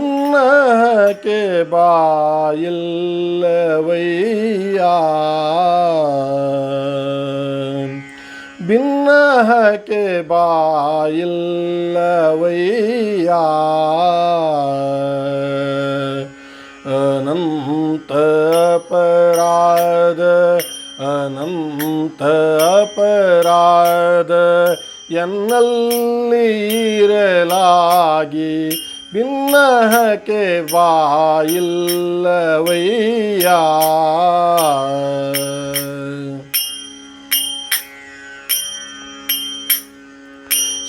ಭಿನ್ನಕ್ಕೆ ಬಾಯಿಲ್ಲವಯ್ಯ ಬಾಯಿಲ್ಲವಯ್ಯ. ಅನಂತ ಅಪರಾಧ ಅನಂತ ಅಪರಾಧ ಎನ್ನಲ್ಲಿ ಇರಲಾಗಿ ಭಿನ್ನಕ್ಕೆ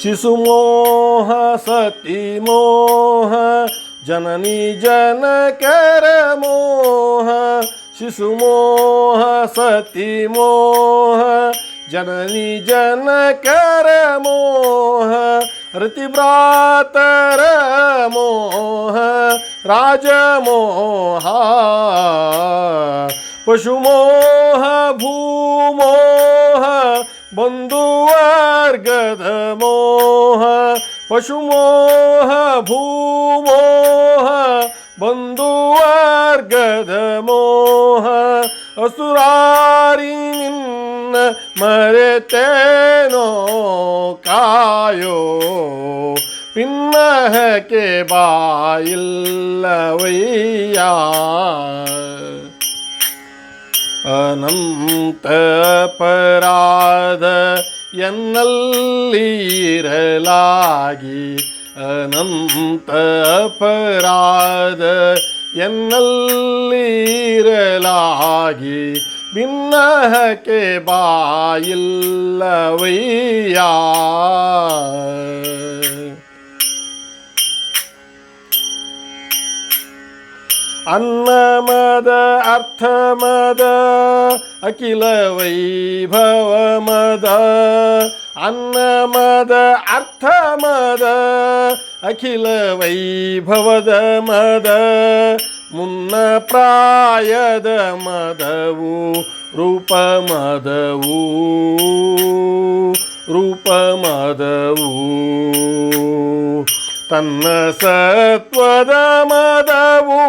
ಬಾಯಿಲ್ಲವಯ್ಯ ಶಿಶುಮೋಹ ಸತಿಮೋಹ ಜನನಿ ಜನಕರ ಮೋಹ ಶಿಶುಮೋಹ ಸತಿಮೋಹ ಜನನಿ ಜನಕರ ಮೋಹ ರತಿಭ್ರಾತರ ಮೋಹ ರಾಜಮೋಹ ಪಶುಮೋಹ ಭೂಮೋಹ ಬಂಧುವರ್ಗದ ಮೋಹ ಪಶುಮೋಹ ಭೂಮೋಹ ಬಂಧುವರ್ಗದ ಮೋಹ ಅಸುರಾರಿ ನಿನ್ನ ಮರೆತೇನೋ ಕಾಯೋ? ಪಿನ್ನಹಕ್ಕೆ ಬಾಯಿಲ್ಲವಯ್ಯ ಅನಂತ ಪರಾಧ ಎನ್ನಲ್ಲಿ ಇರಲಾಗಿ ಅನಂತ ಅಪರಾಧ ಎನ್ನಲ್ಲಿ ಭಿನ್ನಹಕ್ಕೆ ಬಾಯಿಲ್ಲವಯ್ಯ. ಅನ್ನಮದ, ಅರ್ಥಮದ, ಅಖಿಲ ವೈಭವ ಮದ ಅನ್ನಮದ, ಅರ್ಥಮದ, ಅಖಿಲ ವೈಭವದ ಮದ. ಮುನ್ನ ಪ್ರಾಯದ ಮದವು ರೂಪ ಮದವು ರೂಪ ಮದವು ತನ್ನ ಸತ್ವದ ಮದವು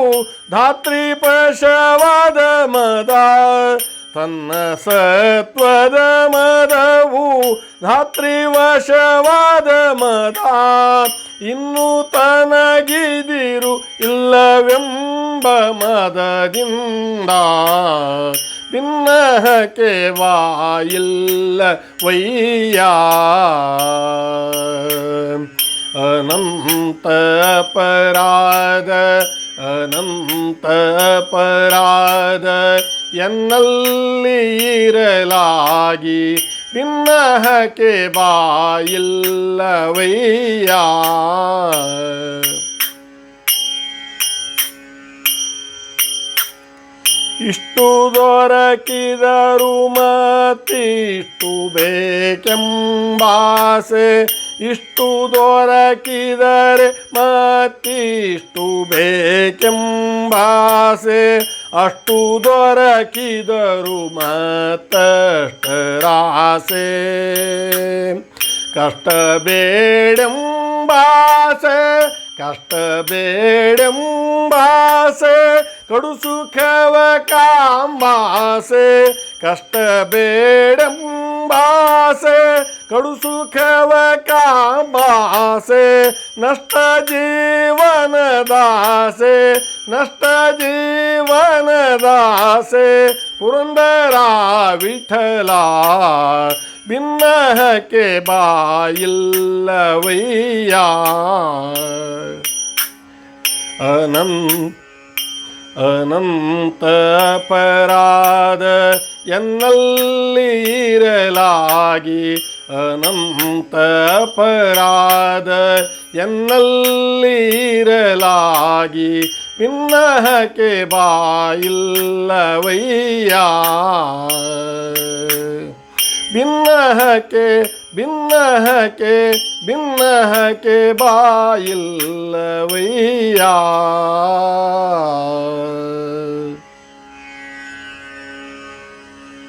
ಧಾತ್ರಿ ಪಶವಾದ ಮದ, ತನ್ನ ಸತ್ವದ ಮದವು ಧಾತ್ರಿ ವಶವಾದ ಮದ. ಇನ್ನು ತನಗಿದಿರು ಇಲ್ಲವೆಂಬ ಮದದಿಂದ ಭಿನ್ನಹಕ್ಕೆ ವಾಯಿಲ್ಲ ವೈಯ. ಅನಂತ ಅಪರಾಧ ಅನಂತ ಪರಾದ ಎನ್ನಲ್ಲಿ ಇರಲಾಗಿ ನಿನ್ನಹಕ್ಕೆ ಬಾಯಿಲ್ಲವಯ್ಯ. ಇಷ್ಟು ದೊರಕಿದರು ಮತ್ತಿಷ್ಟು ಬೇಕೆಂಬಾಸೆ ಇಷ್ಟು ದೊರಕಿದರೆ ಮತ್ತಿಷ್ಟು ಬೇಕೆಂಬಾಸೆ. ಅಷ್ಟು ದೊರಕಿದರು ಮತ್ತಷ್ಟರಾಸೆ. ಕಷ್ಟ ಬೇಡೆಂಬಾಸೆ ಕಷ್ಟ ಬೇಡೆಂಬಾಸೆ. ಕಡು ಸುಖವ ಕಾಂಬಾಸೆ, ಕಷ್ಟ ಬೇಡೆಂಬಾಸೆ. ಕಡು ಸುಖವ ಕಾಂಬಾಸೆ ನಷ್ಟ ಜೀವನದಾಸೆ ನಷ್ಟ ಜೀವನದಾಸೆ ಪುರಂದರ ವಿಠಲ ಭಿನ್ನಹಕ್ಕೆ ಬಾಯಿಲ್ಲವಯ್ಯ ಅನಂತ ಅನಂತ ಅಪರಾಧ ಎನ್ನಲ್ಲಿ ಇರಲಾಗಿ ಅನಂತ ಅಪರಾಧ ಎನ್ನಲ್ಲಿರಲಾಗಿ ಪಿನ್ನಹಕ್ಕೆ ಬಾಯಿಲ್ಲವಯ್ಯ ಭಿನ್ನಹಕ್ಕೆ ಭಿನ್ನಹಕ್ಕೆ ಭಿನ್ನಹಕ್ಕೆ ಬಾಯಿಲ್ಲವಯ್ಯ